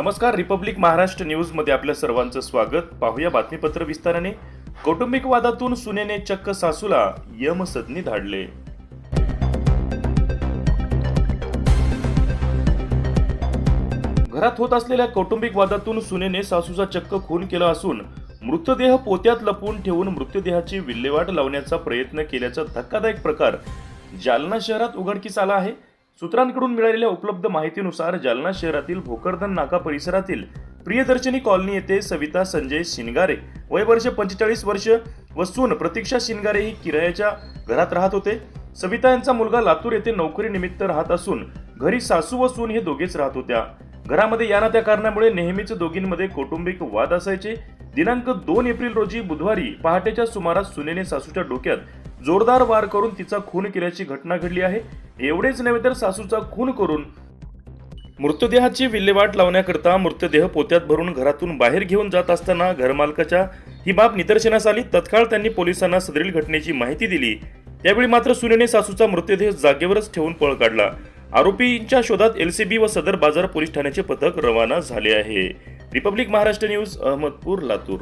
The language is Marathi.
नमस्कार रिपब्लिक महाराष्ट्र न्यूजमध्ये आपल्या सर्वांचं स्वागत. पाहूया बातमीपत्र विस्ताराने. कौटुंबिक वादातून सुनेने चक्क सासूला यमसदनी धाडले. घरात होत असलेल्या कौटुंबिक वादातून सुनेने सासूचा चक्क खून केला असून मृतदेह पोत्यात लपवून ठेवून मृतदेहाची विल्हेवाट लावण्याचा प्रयत्न केल्याचा धक्कादायक प्रकार जालना शहरात उघडकीस आला आहे. सूत्रांकडून मिळालेल्या उपलब्ध माहितीनुसार जालना शहरातील भोकरदन नाका परिसरातील प्रियदर्शनी कॉलनी येथे सविता संजय शिनगारे वय वर्ष पंचेचाळीस वर्ष व सून प्रतीक्षा शिनगारे ही किरायाच्या घरात राहत होते. सविता यांचा मुलगा लातूर येथे नोकरीनिमित्त राहत असून घरी सासू व सून हे दोघेच राहत होत्या. घरामध्ये या ना त्या कारणामुळे नेहमीच दोघींमध्ये कौटुंबिक वाद असायचे. दिनांक दोन एप्रिल रोजी बुधवारी पहाटेच्या सुमारास सुनेने सासूच्या डोक्यात जोरदार वार करून तिचा खून केल्याची घटना घडली आहे. एवढेच नव्हे तर सासूचा खून करून मृतदेहाची विल्हेवाट लावण्याकरता मृतदेह पोत्यात भरून घरातून बाहेर घेऊन जात असताना घरमालकाच्या ही बाब निदर्शनास आली. तत्काळ त्यांनी पोलिसांना सदरील घटनेची माहिती दिली. त्यावेळी मात्र सुनेने सासूचा मृतदेह जागेवरच ठेवून पळ काढला. आरोपींच्या शोधात एलसीबी व सदर बाजार पोलीस ठाण्याचे पथक रवाना झाले आहे. Republic Maharashtra news Ahmedpur Latur.